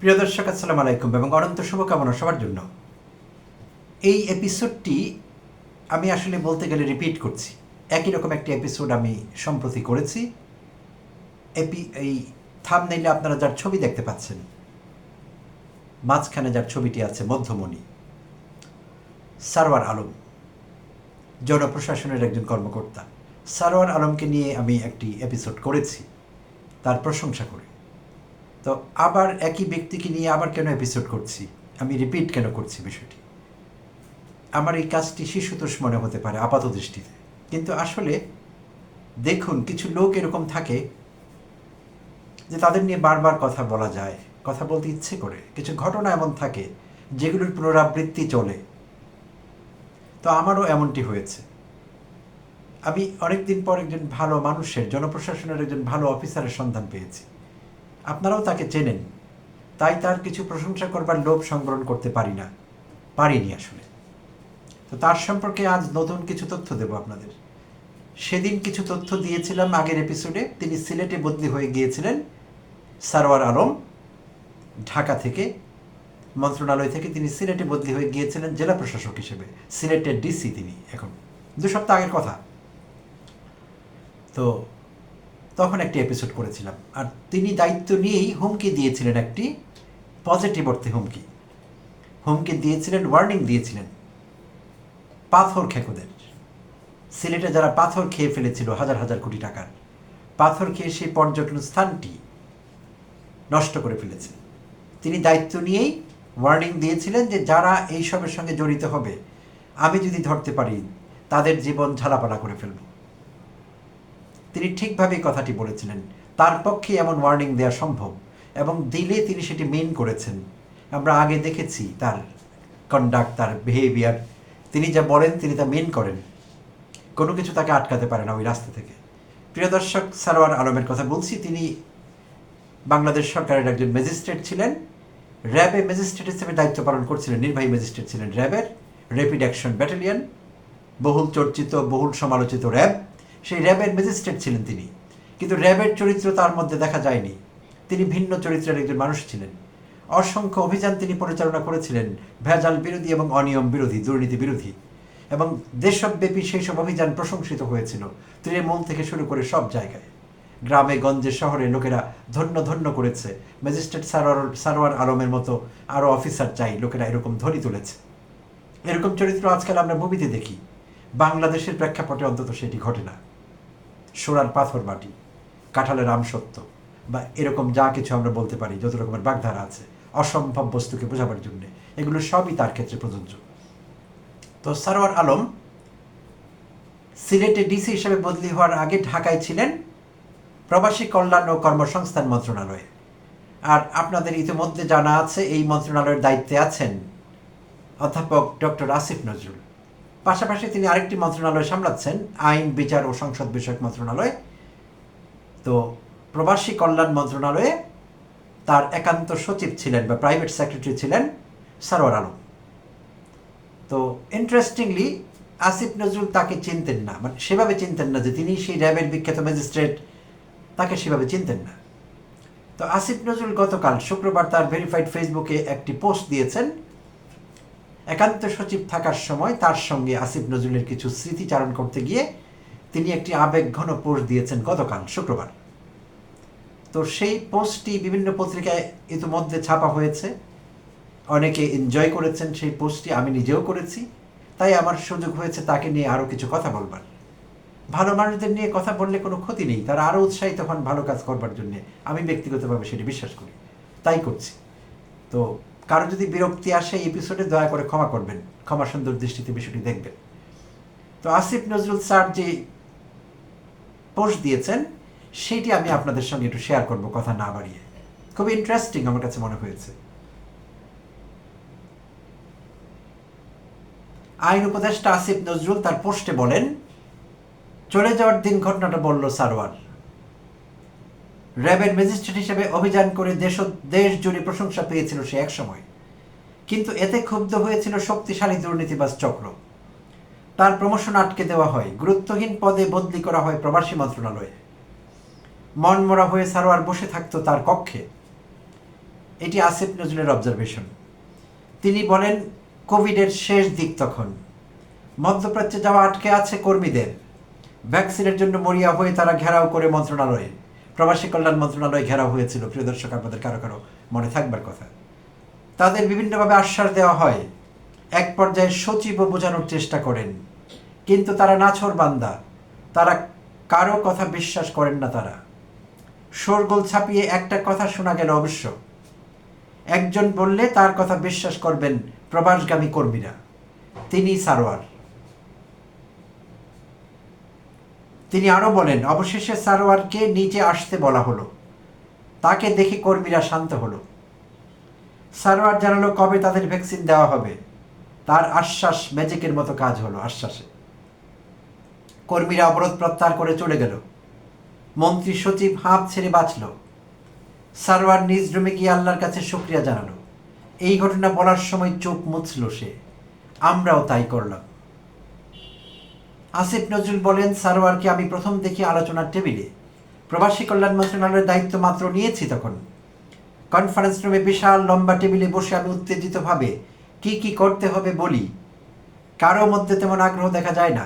প্রিয় দর্শক, আসসালামু আলাইকুম এবং অনন্ত শুভকামনা সবার জন্য। এই এপিসোডটি আমি আসলে বলতে গেলে রিপিট করছি। একই রকম একটি এপিসোড আমি সম্প্রতি করেছি। এপি, এই থামনেইলে আপনারা যার ছবি দেখতে পাচ্ছেন, মাঝখানে যার ছবিটি আছে মধ্যমণি সারওয়ার আলম, জনপ্রশাসনের একজন কর্মকর্তা। সারওয়ার আলমকে নিয়ে আমি একটি এপিসোড করেছি, তার প্রশংসা করে। তো আবার একই ব্যক্তিকে নিয়ে আবার কেন এপিসোড করছি? আমি রিপিট কেন করছি বিষয়টি? আমার এই কাজটি শিশুতোষ মনে হতে পারে আপাত দৃষ্টিতে। কিন্তু আসলে দেখুন, কিছু লোক এরকম থাকে যে তাদের নিয়ে বারবার কথা বলা যায়, কথা বলতে ইচ্ছে করে। কিছু ঘটনা এমন থাকে যেগুলোর পুনরাবৃত্তি চলে। তো আমারও এমনটি হয়েছে। আমি অনেকদিন পর একজন ভালো মানুষের, জনপ্রশাসনের একজন ভালো অফিসারের সন্ধান পেয়েছি। আপনারাও তাকে চেনেন। তাই তার কিছু প্রশংসা করবার লোভ সংবরণ করতে পারি না। পারিনি আসলে। তো তার সম্পর্কে আজ নতুন কিছু তথ্য দেব আপনাদের। সেদিন কিছু তথ্য দিয়েছিলাম আগের এপিসোডে তিনি সিলেটে বদলি হয়ে গিয়েছিলেন সারওয়ার আলম। ঢাকা থেকে, মন্ত্রণালয় থেকে তিনি সিলেটে বদলি হয়ে গিয়েছিলেন জেলা প্রশাসক হিসেবে। সিলেটের ডিসি তিনি এখন। দু সপ্তাহ আগের কথা। তো তখন একটি এপিসোড করেছিলাম। আর তিনি দায়িত্ব নিয়েই হুমকি দিয়েছিলেন একটি পজিটিভ অর্থে হুমকি। হুমকি দিয়েছিলেন ওয়ার্নিং দিয়েছিলেন পাথর খেকোদের। সিলেটে যারা পাথর খেয়ে ফেলেছিল হাজার হাজার কোটি টাকার, পাথর খেয়ে সেই পর্যটন স্থানটি নষ্ট করে ফেলেছে। তিনি দায়িত্ব নিয়েই ওয়ার্নিং দিয়েছিলেন যে যারা এইসবের সঙ্গে জড়িত হবে, আমি যদি ধরতে পারি, তাদের জীবন ঝালাপালা করে ফেলব। তিনি ঠিকভাবেই কথাটি বলেছিলেন। তার পক্ষে এমন ওয়ার্নিং দেওয়া সম্ভব এবং দিলে তিনি সেটি মেন করেছেন। আমরা আগে দেখেছি তার কন্ডাক্ট তার বিহেভিয়ার তিনি যা বলেন, তিনি তা মেন করেন। কোনো কিছু তাকে আটকাতে পারে না ওই রাস্তা থেকে। প্রিয় দর্শক, সারোয়ার আলমের কথা বলছি। তিনি বাংলাদেশ সরকারের একজন ম্যাজিস্ট্রেট ছিলেন। র্যাবে ম্যাজিস্ট্রেট হিসেবে দায়িত্ব পালন করছিলেন, নির্বাহী ম্যাজিস্ট্রেট ছিলেন র্যাবের। র্যাপিড অ্যাকশন ব্যাটালিয়ন বহুল চর্চিত, বহুল সমালোচিত র্যাব। সেই র্যাবের ম্যাজিস্ট্রেট ছিলেন তিনি। কিন্তু র্যাবের চরিত্র তার মধ্যে দেখা যায়নি। তিনি ভিন্ন চরিত্রের একজন মানুষ ছিলেন। অসংখ্য অভিযান তিনি পরিচালনা করেছিলেন, ভেজাল বিরোধী এবং অনিয়ম বিরোধী, দুর্নীতি বিরোধী। এবং দেশব্যাপী সেই সব অভিযান প্রশংসিত হয়েছিল তৃণমূল থেকে শুরু করে সব জায়গায়। গ্রামে, গঞ্জে, শহরে লোকেরা ধন্য ধন্য করেছে। ম্যাজিস্ট্রেট সারোয়ার সারোয়ার আলমের মতো আরও অফিসার চাই, লোকেরা এরকম ধ্বনি তুলেছে। এরকম চরিত্র আজকাল আমরা মুভিতে দেখি। বাংলাদেশের প্রেক্ষাপটে অন্তত সেটি ঘটে না। সোরার পাথর মাটি, কাঁঠালের আমসত্ব বা এরকম যা কিছু আমরা বলতে পারি, যত রকমের বাগধারা আছে, অসম্ভব বস্তুকে বোঝাবার জন্য, এগুলো সবই তার ক্ষেত্রে প্রযোজ্য। তো সারোয়ার আলম সিলেটে ডিসি হিসেবে বদলি হওয়ার আগে ঢাকায় ছিলেন প্রবাসী কল্যাণ ও কর্মসংস্থান মন্ত্রণালয়ে। আর আপনাদের ইতিমধ্যে জানা আছে, এই মন্ত্রণালয়ের দায়িত্বে আছেন অধ্যাপক ডক্টর আসিফ নজরুল। পাশাপাশি তিনি আরেকটি মন্ত্রণালয় সামলাচ্ছেন, আইন, বিচার ও সংসদ বিষয়ক মন্ত্রণালয়। তো প্রবাসী কল্যাণ মন্ত্রণালয়ে তার একান্ত সচিব ছিলেন বা প্রাইভেট সেক্রেটারি ছিলেন সারোয়ার আলম। তো ইন্টারেস্টিংলি আসিফ নজরুল তাকে চিনতেন না মানে সেভাবে চিনতেন না যে তিনি সেই র্যাবের বিখ্যাত ম্যাজিস্ট্রেট, তাকে সেভাবে চিনতেন না। তো আসিফ নজরুল গতকাল শুক্রবার তার ভেরিফাইড ফেসবুকে একটি পোস্ট দিয়েছেন একান্ত সচিব থাকার সময় তার সঙ্গে আসিফ নজরুলের কিছু স্মৃতিচারণ করতে গিয়ে তিনি একটি আবেগঘন পোস্ট দিয়েছেন গতকাল শুক্রবার। তো সেই পোস্টটি বিভিন্ন পত্রিকায় ইতিমধ্যে ছাপা হয়েছে। অনেকে এনজয় করেছেন সেই পোস্টটি, আমি নিজেও করেছি। তাই আমার সুযোগ হয়েছে তাকে নিয়ে আরও কিছু কথা বলবার। ভালো মানুষদের নিয়ে কথা বললে কোনো ক্ষতি নেই, তারা আরও উৎসাহিত হন ভালো কাজ করবার জন্যে। আমি ব্যক্তিগতভাবে সেটি বিশ্বাস করি, তাই করছি। তো কারও যদি বিরক্তি আসে এপিসোডে দয়া করে ক্ষমা করবেন। ক্ষমা সুন্দর দৃষ্টিতে বিষয়টি দেখবেন। তো আসিফ নজরুল স্যার যে পোস্ট দিয়েছেন সেইটি আমি আপনাদের সঙ্গে একটু শেয়ার করব কথা না বাড়িয়ে। খুব ইন্টারেস্টিং আমার কাছে মনে হয়েছে। আইন উপদেষ্টা আসিফ নজরুল তার পোস্টে বলেন, চলে যাওয়ার দিন ঘটনাটা বলল সারোয়ার র্যাবের ম্যাজিস্ট্রেট হিসেবে অভিযান করে দেশ দেশ জুড়ে প্রশংসা পেয়েছিল সে এক সময়। কিন্তু এতে ক্ষুব্ধ হয়েছিল শক্তিশালী দুর্নীতিবাজ চক্র। তার প্রমোশন আটকে দেওয়া হয়। গুরুত্বহীন পদে বদলি করা হয় প্রবাসী মন্ত্রণালয়ে। মনমরা হয়ে সারোয়ার বসে থাকতো তার কক্ষে। এটি আসিফ নজরুলের অবজারভেশন তিনি বলেন, কোভিডের শেষ দিক তখন। মধ্যপ্রাচ্যে যাওয়া আটকে আছে কর্মীদের। ভ্যাকসিনের জন্য মরিয়া হয়ে তারা ঘেরাও করে মন্ত্রণালয়ে। প্রবাসী কল্যাণ মন্ত্রণালয় ঘেরাও হয়েছিল। প্রিয় দর্শক, আপনাদের কারও কারও মনে থাকবার কথা। তাদের বিভিন্নভাবে আশ্বাস দেওয়া হয়, এক পর্যায়ে সচিবও বোঝানোর চেষ্টা করেন। কিন্তু তারা নাছর বান্দা, তারা কারও কথা বিশ্বাস করেন না তারা। শোরগোল ছাপিয়ে একটা কথা শোনা গেল অবশ্য। একজন বললে তার কথা বিশ্বাস করবেন প্রবাসগামী কর্মীরা, তিনি সারোয়ার। তিনি আরও বলেন, অবশেষে সারোয়ারকে নিচে আসতে বলা হলো। তাকে দেখে কর্মীরা শান্ত হলো। সারোয়ার জানালো, কবে তাদের ভ্যাকসিন দেওয়া হবে? তার আশ্বাস ম্যাজিকের মতো কাজ হলো, আশ্বাসে। কর্মীরা অবরোধ প্রত্যাহার করে চলে গেল। মন্ত্রী সচিব হাঁপ ছেড়ে বাঁচল। সারোয়ার নিজ রুমে গিয়ে আল্লাহর কাছে শুক্রিয়া জানালো। এই ঘটনা বলার সময় চোখ মুছল সে। আমরাও তাই করলাম। আসিফ নজরুল বলেন, সারোয়ারকে আমি প্রথম দেখি আলোচনার টেবিলে। প্রবাসী কল্যাণ মন্ত্রণালয়ের দায়িত্ব মাত্র নিয়েছি তখন। কনফারেন্স রুমে বিশাল লম্বা টেবিলে বসে আমি উত্তেজিতভাবে, কি কি করতে হবে বলি? কারও মধ্যে তেমন আগ্রহ দেখা যায় না।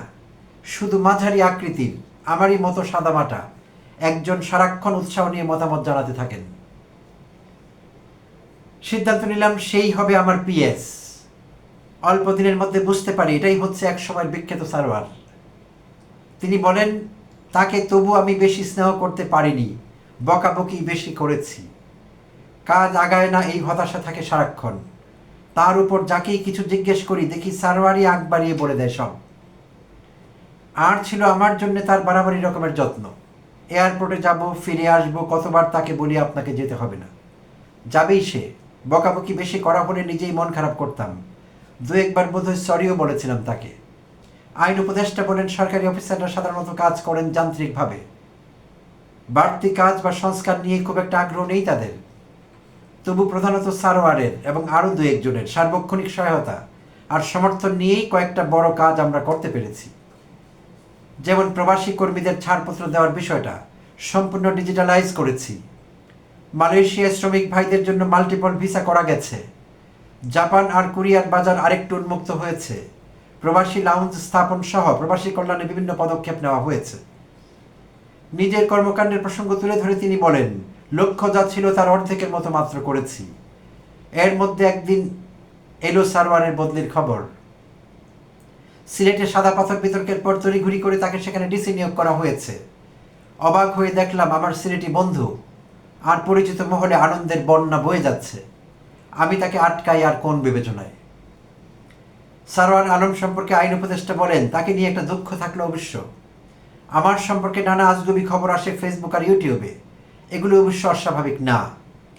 শুধু মাঝারি আকৃতির, আমারই মতো সাদামাটা। একজন সারাক্ষণ উৎসাহ নিয়ে মতামত জানাতে থাকেন। সিদ্ধান্ত নিলাম, সেই হবে আমার পিএস অল্প দিনের মধ্যে বুঝতে পারি, এটাই হচ্ছে এক সময়ের বিখ্যাত সারোয়ার। তিনি বলেন, তাকে তবু আমি বেশি স্নেহ করতে পারিনি, বকাবকি বেশি করেছি। কাজ আগায় না এই হতাশা থাকে সারাক্ষণ। তার উপর যাকেই কিছু জিজ্ঞেস করি, দেখি সারোয়ারই আগ বাড়িয়ে বলে দেয় সব। আর ছিল আমার জন্য তার বাড়াবাড়ি রকমের যত্ন। এয়ারপোর্টে যাব, ফিরে আসব, কতবার তাকে বলি আপনাকে যেতে হবে না। যাবেই সে। বকাবকি বেশি করা হলে নিজেই মন খারাপ করতাম। দু একবার বোধহয় সরিও বলেছিলাম তাকে। আইন উপদেষ্টা বলেন, সরকারি অফিসাররা সাধারণত কাজ করেন যান্ত্রিকভাবে। বাড়তি কাজ বা সংস্কার নিয়ে খুব একটা আগ্রহ নেই তাদের। তবু প্রধানত সারোয়ারের এবং আরও দু একজনের সার্বক্ষণিক সহায়তা আর সমর্থন নিয়েই কয়েকটা বড় কাজ আমরা করতে পেরেছি। যেমন প্রবাসী কর্মীদের ছাড়পত্র দেওয়ার বিষয়টা সম্পূর্ণ ডিজিটালাইজ করেছি। মালয়েশিয়ায় শ্রমিক ভাইদের জন্য মাল্টিপল ভিসা করা গেছে। জাপান আর কোরিয়ার বাজার আরেকটু উন্মুক্ত হয়েছে। প্রবাসী লাউঞ্জ স্থাপন সহ প্রবাসী কল্যাণে বিভিন্ন পদক্ষেপ নেওয়া হয়েছে। নিজের কর্মকাণ্ডের প্রসঙ্গ তুলে ধরে তিনি বলেন, লক্ষ্য যা ছিল তার অর্ধেকের মতো মাত্র করেছি। এর মধ্যে একদিন এলো সারোয়ারের বদলির খবর। সিলেটে সাদা পাথর বিতর্কের পর তড়িঘড়ি করে তাকে সেখানে ডিসি নিয়োগ করা হয়েছে। অবাক হয়ে দেখলাম আমার সিলেটি বন্ধু আর পরিচিত মহলে আনন্দের বন্যা বয়ে যাচ্ছে। আমি তাকে আটকাই আর কোন বিবেচনায়? সারোয়ার আলম সম্পর্কে আইন উপদেষ্টা বলেন, তাকে নিয়ে একটা দুঃখ থাকল অবশ্য। আমার সম্পর্কে নানা আজগুবি খবর আসে ফেসবুক আর ইউটিউবে। এগুলো অবশ্য অস্বাভাবিক না।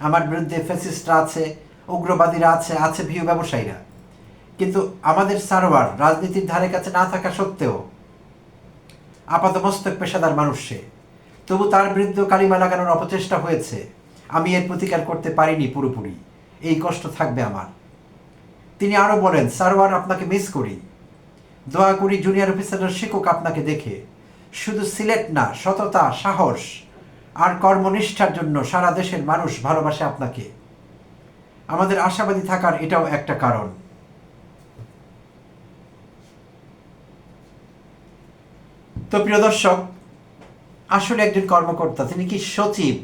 আমার বিরুদ্ধে ফেসিস্টরা আছে, উগ্রবাদীরা আছে আছে ভিউ ব্যবসায়ীরা। কিন্তু আমাদের সারোয়ার রাজনীতির ধারে কাছে না থাকা সত্ত্বেও আপাত আপাতমস্তক পেশাদার মানুষ সে। তবু তার বিরুদ্ধে কালিমা লাগানোর অপচেষ্টা হয়েছে। আমি এর প্রতিকার করতে পারিনি পুরোপুরি। এই কষ্ট থাকবে আমার। তিনি আরও বলেন, সারোয়ার আপনাকে মিস করি। দোয়া করি জুনিয়র অফিসাররা শিক্ষক আপনাকে দেখে। শুধু সিলেট না, সততা, সাহস আর কর্মনিষ্ঠার জন্য সারা দেশের মানুষ ভালোবাসে আপনাকে। আমাদের আশাবাদী থাকার এটাও একটা কারণ। তো প্রিয় দর্শক, আসলে একজন কর্মকর্তা, তিনি কি সচিব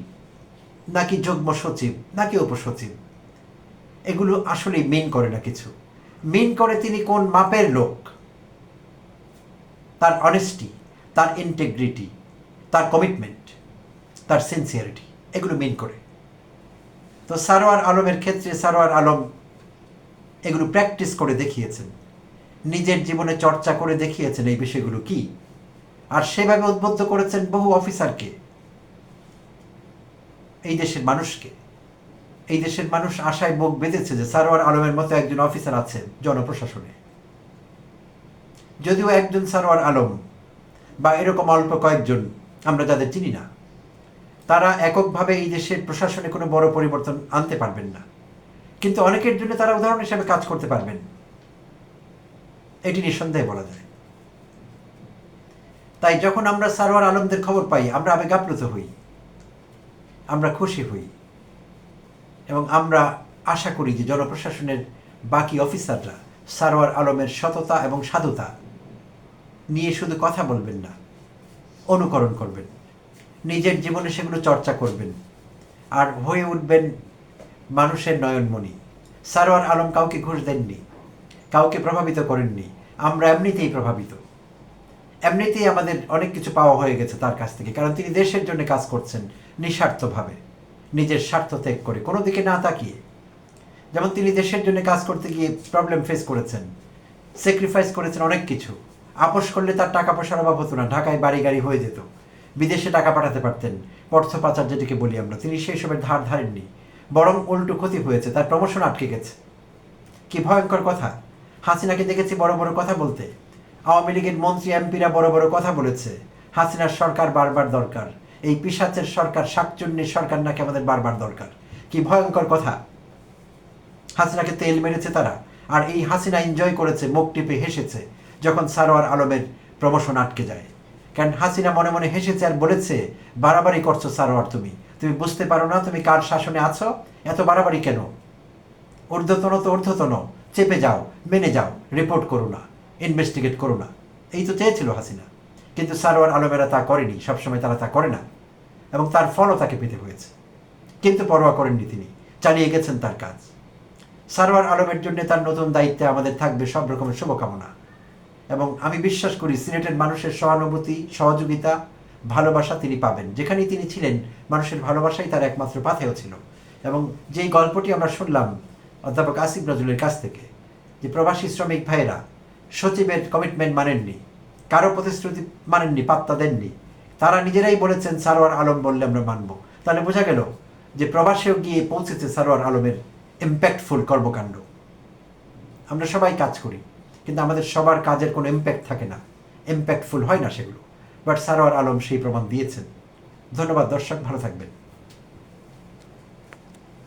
নাকি যুগ্ম সচিব নাকি উপসচিব? এগুলো আসলে মেন করে না কিছু। মেন করে তিনি কোন মাপের লোক? তার অনেস্টি তার ইন্টেগ্রিটি তার কমিটমেন্ট তার সিনসিয়ারিটি এগুলো মেন করে। তো সারোয়ার আলমের ক্ষেত্রে সারোয়ার আলম এগুলো প্র্যাকটিস করে দেখিয়েছেন। নিজের জীবনে চর্চা করে দেখিয়েছেন এই বিষয়গুলো কি? আর সেভাবে উদ্বুদ্ধ করেছেন বহু অফিসারকে এই দেশের মানুষকে। এই দেশের মানুষ আশায় বুক বেঁধেছে যে সারোয়ার আলমের মতো একজন অফিসার আছেন জনপ্রশাসনে। যদিও একজন সারোয়ার আলম বা এরকম অল্প কয়েকজন আমরা যাদের চিনি না, তারা এককভাবে এই দেশের প্রশাসনে কোনো বড় পরিবর্তন আনতে পারবেন না। কিন্তু অনেকের জন্য তারা উদাহরণ হিসেবে কাজ করতে পারবেন। এটি নিঃসন্দেহে বলা যায়। তাই যখন আমরা সারোয়ার আলমদের খবর পাই, আমরা আবেগ আপ্লুত হই, আমরা খুশি হই। এবং আমরা আশা করি যে জনপ্রশাসনের বাকি অফিসাররা সারোয়ার আলমের সততা এবং সাধুতা নিয়ে শুধু কথা বলবেন না, অনুকরণ করবেন, নিজের জীবনে সেগুলো চর্চা করবেন আর হয়ে উঠবেন মানুষের নয়নমণি। সারোয়ার আলম কাউকে ঘুষ দেননি, কাউকে প্রভাবিত করেননি, আমরা এমনিতেই প্রভাবিত। এমনিতেই আমাদের অনেক কিছু পাওয়া হয়ে গেছে তার কাছ থেকে, কারণ তিনি দেশের জন্য কাজ করছেন নিঃস্বার্থভাবে। নিজের স্বার্থ ত্যাগ করে। কোনো দিকে না তাকিয়ে। যেমন তিনি দেশের জন্য কাজ করতে গিয়ে প্রবলেম ফেস করেছেন স্যাক্রিফাইস করেছেন অনেক কিছু। আপোষ করলে তার টাকা পয়সার অভাব হতো না, ঢাকায় বাড়ি গাড়ি হয়ে যেত। বিদেশে টাকা পাঠাতে পারতেন, অর্থ পাচার যেটিকে বলি আমরা। তিনি সেই সবের ধার ধারেননি, বরং উল্টো ক্ষতি হয়েছে, তার প্রমোশন আটকে গেছে। কি ভয়ঙ্কর কথা। হাসিনাকে দেখেছি বড় বড় কথা বলতে। আওয়ামী লীগের মন্ত্রী, এমপিরা বড় বড় কথা বলেছে। হাসিনার সরকার বারবার দরকার। এই পিসাচের সরকার, শাকচুন্নির সরকার নাকি আমাদের বারবার দরকার। কি ভয়ঙ্কর কথা। হাসিনাকে তেল মেরেছে তারা, আর এই হাসিনা এনজয় করেছে, মুখ টিপে হেসেছে, যখন সারোয়ার আলমের প্রমোশন আটকে যায়। কারণ হাসিনা মনে মনে হেসেছে আর বলেছে, বাড়াবাড়ি করছ সারোয়ার তুমি। তুমি বুঝতে পারো না তুমি কার শাসনে আছো? এত বাড়াবাড়ি কেন? ঊর্ধ্বতন তো ঊর্ধ্বতন, চেপে যাও, মেনে যাও রিপোর্ট করো না ইনভেস্টিগেট করো না। এই তো চেয়েছিল হাসিনা। কিন্তু সারোয়ার আলমেরা তা করেনি, সবসময় তারা তা করে না। এবং তার ফলও তাকে পেতে হয়েছে। কিন্তু পরোয়া করেননি তিনি, চালিয়ে গেছেন তার কাজ। সারোয়ার আলমের জন্য তার নতুন দায়িত্বে আমাদের থাকবে সব রকমের শুভকামনা। এবং আমি বিশ্বাস করি সিলেটের মানুষের সহানুভূতি, সহযোগিতা, ভালোবাসা তিনি পাবেন। যেখানেই তিনি ছিলেন, মানুষের ভালোবাসাই তার একমাত্র পাথেও ছিল। এবং যেই গল্পটি আমরা শুনলাম, অধ্যাপক আসিফ নজরুলের কাছ থেকে, যে প্রবাসী শ্রমিক ভাইয়েরা সচিবের কমিটমেন্ট মানেননি কারও প্রতিশ্রুতি মানেননি, পাত্তা দেননি। তারা নিজেরাই বলেছেন, সারোয়ার আলম বললে আমরা মানব। তাহলে বোঝা গেল যে প্রবাসেও গিয়ে পৌঁছেছে সারোয়ার আলমের ইম্প্যাক্টফুল কর্মকাণ্ড। আমরা সবাই কাজ করি, কিন্তু আমাদের সবার কাজের কোনো ইম্প্যাক্ট থাকে না। ইম্প্যাক্টফুল হয় না সেগুলো। বাট সারোয়ার আলম সেই প্রমাণ দিয়েছেন। ধন্যবাদ, দর্শক, ভালো থাকবেন।